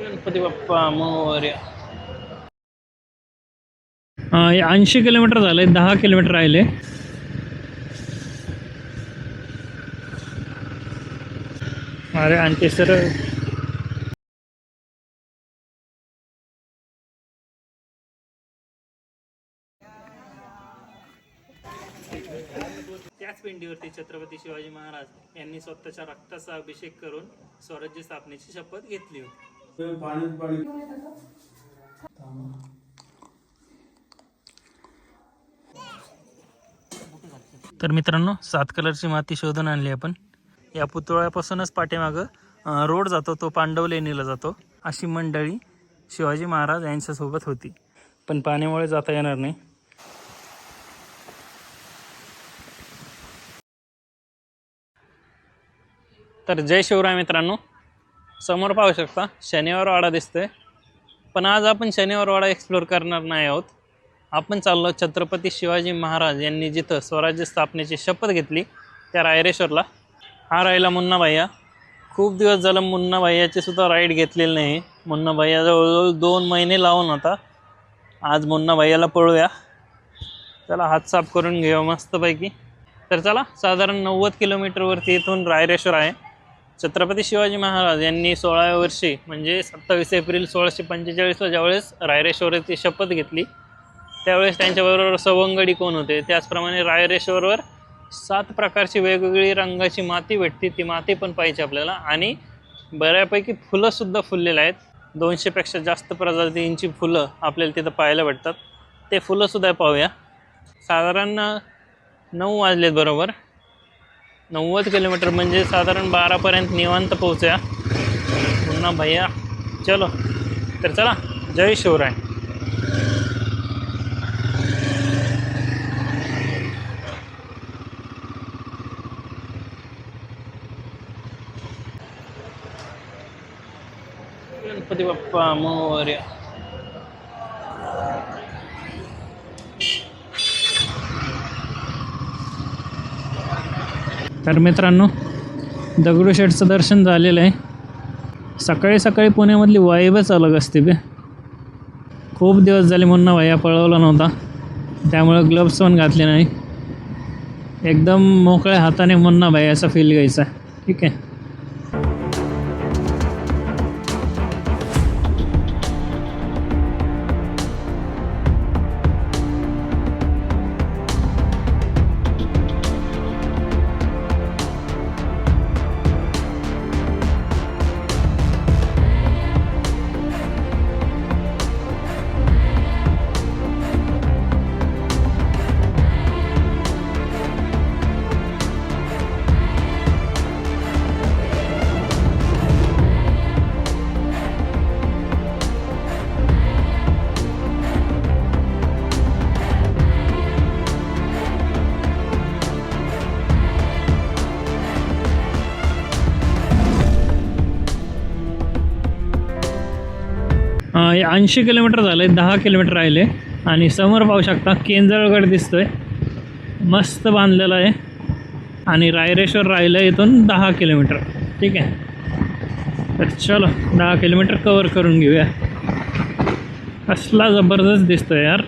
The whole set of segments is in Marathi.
गणपती बाप्पा मोर्या ऐंशी किलोमीटर झाले दहा किलोमीटर राहिले. अरे आणखी सर. त्याच पिंडीवरती छत्रपती शिवाजी महाराज यांनी स्वतःच्या रक्ताचा अभिषेक करून स्वराज्य स्थापनेची शपथ घेतली होती. पाण्यात पाणी. तर मित्रांनो सात कलरची माती शोधून आणली आपण. या पुतळ्यापासूनच पाठीमागं रोड जातो तो पांडव लेणीला जातो. अशी मंडळी शिवाजी महाराज यांच्यासोबत होती. पण पाण्यामुळे जाता येणार नाही. तर जय शिवराय मित्रांनो. समोर पाहू शकता शनिवार वाडा दिसतोय. पण आज आपण शनिवारवाडा एक्सप्लोर करणार नाही आहोत. आपण चाललो छत्रपती शिवाजी महाराज यांनी जिथं स्वराज्य स्थापनेची शपथ घेतली त्या रायरेश्वरला. हा राहिला मुन्ना भैया खूप दिवस झालं मुन्ना भैयाची सुद्धा राईड घेतलेली नाही. मुन्ना भैया जवळजवळ दोन महिने लावून होता आज मुन्ना भैयाला पळूया. चला हात साफ करून घेऊ मस्तपैकी. तर चला साधारण नव्वद किलोमीटरवरती इथून रायरेश्वर आहे. छत्रपती शिवाजी महाराज यांनी सोळाव्या वर्षी म्हणजे सत्तावीस एप्रिल सोळाशे पंचेचाळीसला ज्यावेळेस रायरेश्वरची शपथ घेतली त्यावेळेस त्यांच्याबरोबर सवंगडी कोण होते? त्याचप्रमाणे रायरेश्वरवर सात प्रकारची वेगवेगळी रंगाची माती भेटते ती माती पण पाहिजे आपल्याला. आणि बऱ्यापैकी फुलंसुद्धा फुललेलं आहेत. दोनशेपेक्षा जास्त प्रजातींची फुलं आपल्याला तिथं पाहायला भेटतात. ते फुलंसुद्धा पाहूया. साधारण नऊ वाजलेत बरोबर. नव्वद किलोमीटर म्हणजे साधारण बारापर्यंत निवांत पोहोचूया. पुन्हा भैया चलो. तर चला जय शिवराय. गणपती बाप्पा मोर्या. तर मित्रांनो दगडूशेठचं दर्शन झालेलं आहे. सकाळी सकाळी पुण्यामधली वाईबच अलग असते बे. खूप दिवस झाले म्हणून भैया पळवला नव्हता. त्यामुळं ग्लव्स पण घातले नाही. एकदम मोकळ्या हाताने मुन्ना भाई असा फील घ्यायचा. ठीक आहे. ऐंशी किलोमीटर झाले दहा किलोमीटर राहिले. आणि समोर पाहू शकता केंजळगड दिसतोय. मस्त बांधलेलं आहे. आणि रायरेश्वर राहिलं इथून दहा किलोमीटर. ठीक आहे? तर चलो दहा किलोमीटर कवर करून घेऊया. असला जबरदस्त दिसतोय यार.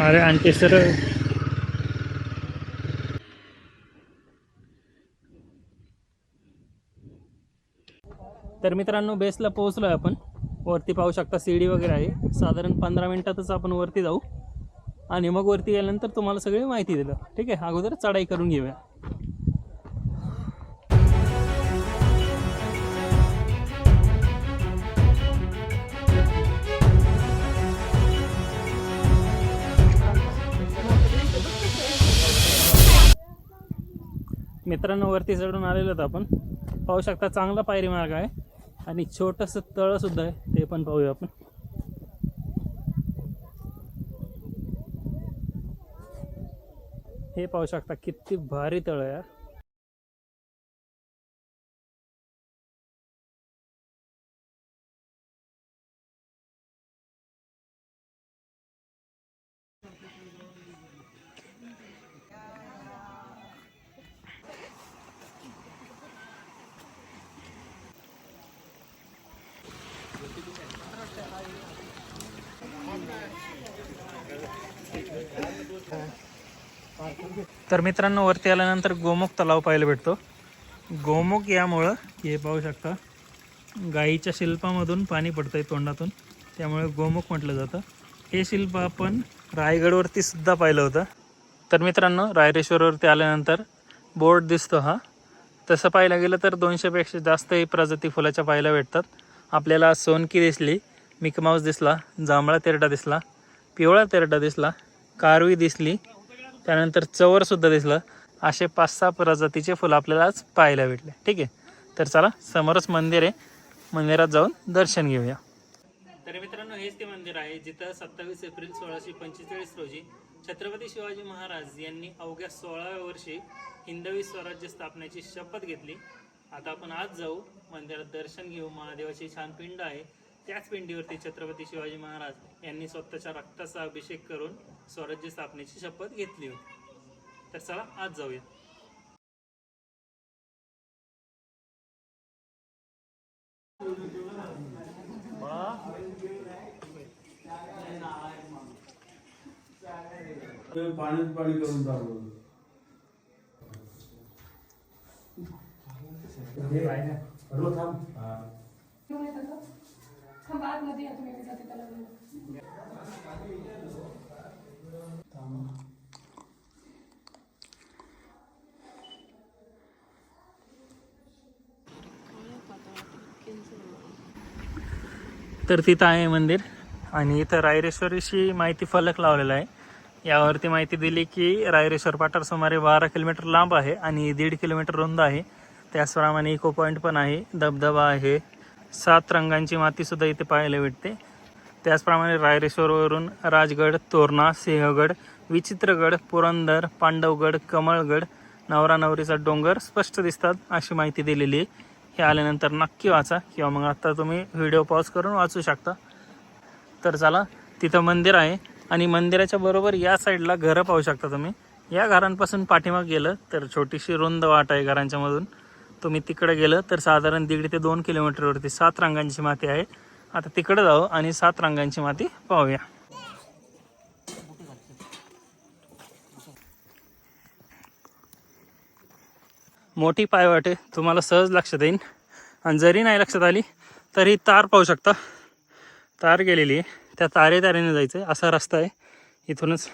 अरे आणखी सर. तर मित्रांनो बेसला पोहोचलो आहे आपण. वरती पाहू शकता सीडी वगैरे आहे. साधारण पंधरा मिनिटातच आपण वरती जाऊ. आणि मग वरती गेल्यानंतर तुम्हाला सगळी माहिती दिलं. ठीक आहे? अगोदर चढाई करून घेऊया. मित्रांनो वरती चढून आलेलो आहोत आपण. पाहू शकता चांगला पायरी मार्ग आहे. आणि छोटंसं तळंसुद्धा आहे. ते पण पाहूया आपण. हे पाहू शकता किती भारी तळ आहे यार. तर मित्रांनो वरती आल्यानंतर गोमुख तलाव पाहायला भेटतो. गोमुख यामुळं हे पाहू शकता गाईच्या शिल्पामधून पाणी पडतं आहे तोंडातून. त्यामुळे गोमुख म्हटलं जातं. हे शिल्प आपण रायगडवरती सुद्धा पाहिलं होतं. तर मित्रांनो रायरेश्वरवरती आल्यानंतर बोर्ड दिसतो हा. तसं पाहायला गेलं तर दोनशेपेक्षा जास्तही प्रजाती फुलाच्या पाहायला भेटतात. आपल्याला सोनकी दिसली मिकमाऊस दिसला जांभळा तेरडा दिसला पिवळा तेरडा दिसला कारवी दिसली. त्यानंतर चवरसुद्धा दिसलं. असे पाच सहा प्रजातीचे फुलं आपल्याला आज पाहायला भेटले. ठीक आहे? तर चला समोरच मंदिर आहे. मंदिरात जाऊन दर्शन घेऊया. तर मित्रांनो हेच ते मंदिर आहे जिथं सत्तावीस एप्रिल सोळाशे पंचेचाळीस रोजी छत्रपती शिवाजी महाराज यांनी अवघ्या सोळाव्या वर्षी हिंदवी स्वराज्य स्थापनेची शपथ घेतली. आता आपण आज जाऊ मंदिरात दर्शन घेऊ. महादेवाची छान पिंड आहे. त्याच पिंडीवरती छत्रपती शिवाजी महाराज यांनी स्वतःच्या रक्ताचा अभिषेक करून स्वराज्य स्थापनेची शपथ घेतली होती. तर चला आज जाऊया. पाण्यात पाणी करून टाकलं थांब. आतमध्ये या तुम्ही मी जाते त्याला तर तिथं आहे मंदिर आणि इथं रायरेश्वरीशी माहिती फलक लावलेला आहे. यावरती माहिती दिली की रायरेश्वर पाठार सुमारे बारा किलोमीटर लांब आहे आणि दीड किलोमीटर रुंद आहे. त्याचप्रमाणे इको पॉईंट पण आहे धबधबा आहे सात रंगांची मातीसुद्धा इथे पाहायला भेटते. त्याचप्रमाणे रायरेश्वरवरून राजगड तोरणा सिंहगड विचित्रगड पुरंदर पांडवगड कमळगड नवरा नवरीचा डोंगर स्पष्ट दिसतात अशी माहिती दिलेली आहे. हे आल्यानंतर नक्की वाचा किंवा मग आता तुम्ही व्हिडिओ पॉज करून वाचू शकता. तर चला तिथं मंदिर आहे आणि मंदिराच्या बरोबर या साईडला घरं पाहू शकता तुम्ही. या घरांपासून पाठीमाग गेलं तर छोटीशी रुंद वाट आहे घरांच्यामधून तुम्ही तिकडे गेलं तर साधारण दीड ते दोन किलोमीटरवरती सात रंगांची माती आहे. आता तिकडे जाऊ आणि सात रंगांची माती पाहूया. मोठी पायवाटे तुम्हाला सहज लक्षात येईल आणि जरी नाही लक्षात आली तरी तार पाहू शकता. तार गेलेली आहे. त्या तारे तारेने जायचं आहे असा रस्ता आहे. इथूनच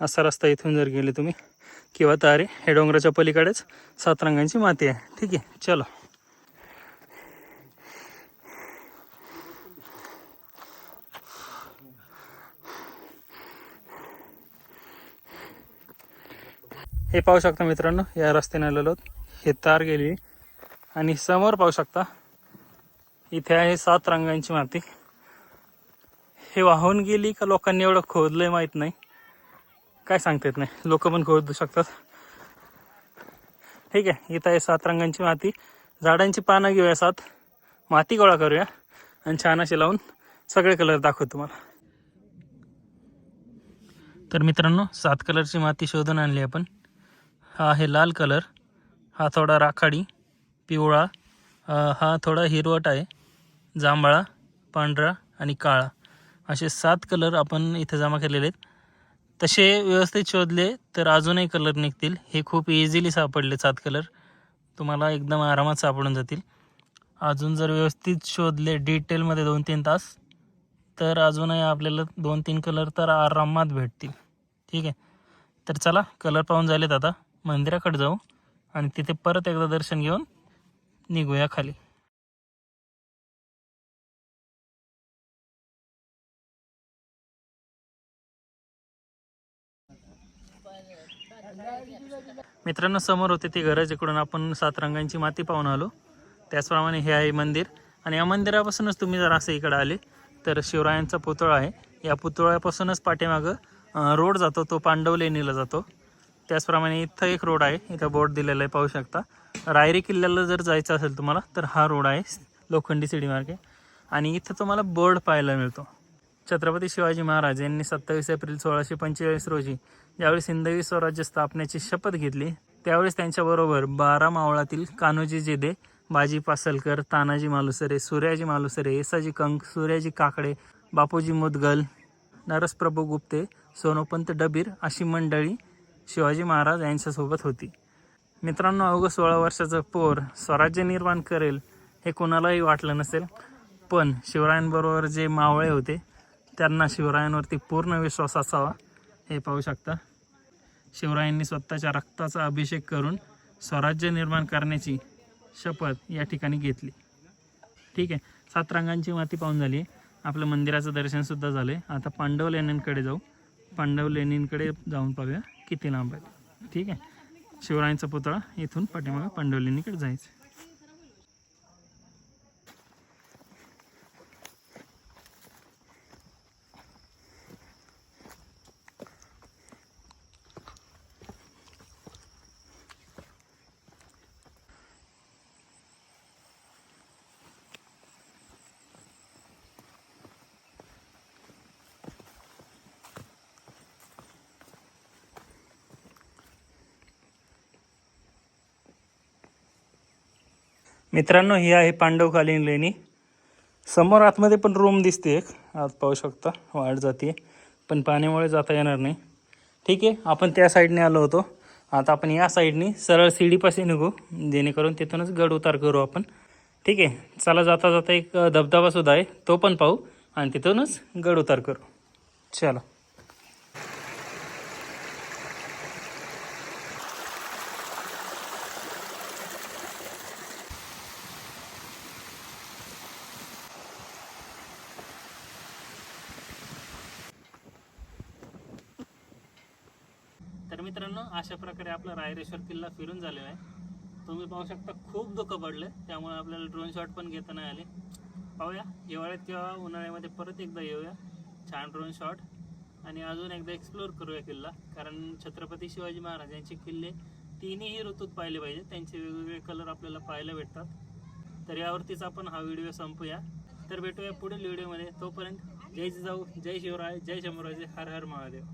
असा रस्ता इथून जर गेले तुम्ही किंवा तारे हे डोंगराच्या पलीकडेच सात रंगांची माती आहे. ठीक आहे चलो. हे पाहू शकता मित्रांनो या रस्त्याने आलेलो हे तार गेली आणि समोर पाहू शकता इथे आहे सात रंगांची माती. हे वाहून गेली का लोकांनी एवढं खोदलंय माहीत नाही. काय सांगता येत नाही. लोक पण खोदू शकतात. ठीक आहे इथं आहे सात रंगांची माती. झाडांची पानं घेऊया सात. माती गोळा करूया आणि छान अशी लावून सगळे कलर दाखवतो तुम्हाला. तर मित्रांनो सात कलरची माती शोधून आणली आपण. हा आहे लाल कलर हा थोडा राखाडी पिवळा हा थोडा हिरवट आहे जांभळा पांढरा आणि काळा. असे सात कलर आपण इथे जमा केलेले आहेत. तसे व्यवस्थित शोधले तर अजूनही कलर निघतील. हे खूप इझिली सापडले सात कलर. तुम्हाला एकदम आरामात सापडून जातील. अजून जर व्यवस्थित शोधले डिटेलमध्ये दोन तीन तास तर अजूनही आपल्याला दोन तीन कलर तर आरामात भेटतील. ठीक आहे? तर चला कलर पाहून झालेत आता. मंदिराकडे जाऊ आणि तिथे परत एकदा दर्शन घेऊन निघूया खाली. मित्रांनो समोर होते ती घरं जिकडून आपण सात रंगांची माती पाहून आलो. त्याचप्रमाणे हे आहे मंदिर. आणि या मंदिरापासूनच तुम्ही जर असं इकडं आले तर शिवरायांचा पुतळा आहे. या पुतळ्यापासूनच पाठीमागं रोड जातो. तो पांडव लेणीला जातो. त्याचप्रमाणे इथं एक रोड आहे. इथं बोर्ड दिलेला आहे पाहू शकता. रायरी किल्ल्याला जर जायचं असेल तुम्हाला तर हा रोड आहे लोखंडी सिडी मार्गे. आणि इथं तुम्हाला बोर्ड पाहायला मिळतो. छत्रपती शिवाजी महाराज यांनी सत्तावीस एप्रिल सोळाशे पंचेचाळीस रोजी ज्यावेळेस हिंदवी स्वराज्य स्थापनेची शपथ घेतली त्यावेळेस त्यांच्याबरोबर बारा मावळातील कान्होजी जेदे बाजी पासलकर तानाजी मालुसरे सूर्याजी मालुसरे येसाजी कंक सूर्याजी काकडे बापूजी मुदगल नरसप्रभू गुप्ते सोनोपंत डबीर अशी मंडळी शिवाजी महाराज यांच्यासोबत होती. मित्रांनो अवघं सोळा वर्षाचं पोर स्वराज्य निर्माण करेल हे कोणालाही वाटलं नसेल पण शिवरायांबरोबर जे मावळे होते त्यांना शिवरायांवरती पूर्ण विश्वास असावा हे पाहू शकता. शिवरायांनी स्वतःच्या रक्ताचा अभिषेक करून स्वराज्य निर्माण करण्याची शपथ या ठिकाणी घेतली. ठीक आहे. सात रंगांची माती पाहून झाली. आपलं मंदिराचं दर्शनसुद्धा झालं आहे आता पांडव लेण्यांकडे जाऊ. पांडव लेणींकडे जाऊन पाहूया किती लांब आहे ठीक आहे. शिवरायांचा पुतळा इथून पाठीमागं पांडव लेणीकडे जायचं मित्रांनो ही आहे पांडवकालीन लेणी. समोर आतमध्ये पण रूम दिसते एक. आत पाहू शकता वाढ जाते पण पाण्यामुळे जाता येणार नाही. ठीक आहे आपण त्या साईडने आलो होतो. आता आपण या साईडनी सरळ शिडीपाशी निघू. जेणेकरून तिथूनच गड उतार करू आपण. ठीक आहे चला जाता जाता एक धबधबासुद्धा आहे. तो पण पाहू आणि तिथूनच गड उतार करू. चला. मित्रांनो अशा प्रकारे आपला रायरेश्वर किल्ला फिरून झालेला आहे. तुम्ही पाहू शकता खूप धुकं पडलं त्यामुळे आपल्याला ड्रोन शॉट पण घेता नाही आले. पाहूया हिवाळ्यात किंवा उन्हाळ्यामध्ये परत एकदा येऊया. छान ड्रोन शॉट आणि अजून एकदा एक्सप्लोअर करूया किल्ला. कारण छत्रपती शिवाजी महाराज यांचे किल्ले तिन्ही ऋतूत पाहिले पाहिजे. त्यांचे वेगवेगळे कलर आपल्याला पाहायला भेटतात. तर यावरतीच आपण हा व्हिडिओ संपूया. तर भेटूया पुढील व्हिडिओमध्ये तोपर्यंत जय जिजाऊ जय शिवराय जय शंभूराजे हर हर महादेव.